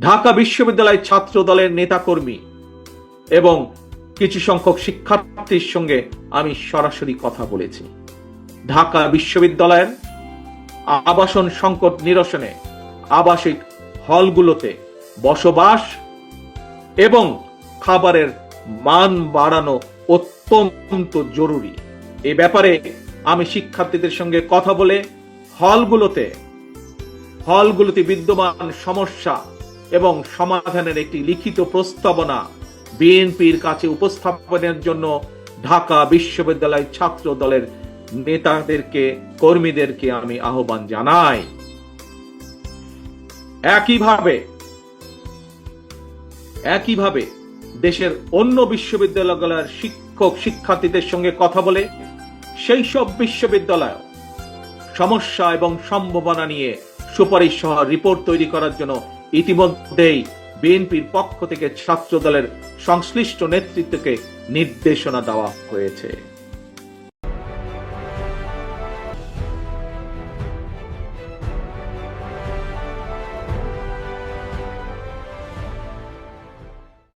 ঢাকা বিশ্ববিদ্যালয় ছাত্র দলের নেতাকর্মী এবং কিছু সংখ্যক শিক্ষার্থীর সঙ্গে আমি সরাসরি কথা বলেছি। ঢাকা বিশ্ববিদ্যালয়ের আবাসন সংকট নিরসনে আবাসিক হলগুলোতে বসবাস এবং খাবারের মান বাড়ানো অত্যন্ত জরুরি। এ ব্যাপারে আমি শিক্ষার্থীদের সঙ্গে কথা বলে হলগুলোতে হলগুলোতে বিদ্যমান সমস্যা এবং সমাধানের একটি লিখিত প্রস্তাবনা বিএনপির কাছে উপস্থাপনের জন্য ঢাকা বিশ্ববিদ্যালয় ছাত্র দলের নেতাদেরকে, কর্মীদেরকে আমি আহ্বান জানাই। একইভাবে একইভাবে দেশের অন্য বিশ্ববিদ্যালয়গুলোর শিক্ষক শিক্ষার্থীদের সঙ্গে কথা বলে সেই সব বিশ্ববিদ্যালয় সমস্যা এবং সম্ভাবনা নিয়ে সুপারিশ সহ রিপোর্ট তৈরি করার জন্য ইতিমধ্যেই বিএনপির পক্ষ থেকে ছাত্রদলের সংশ্লিষ্ট নেতৃত্বকে নির্দেশনা দেওয়া হয়েছে।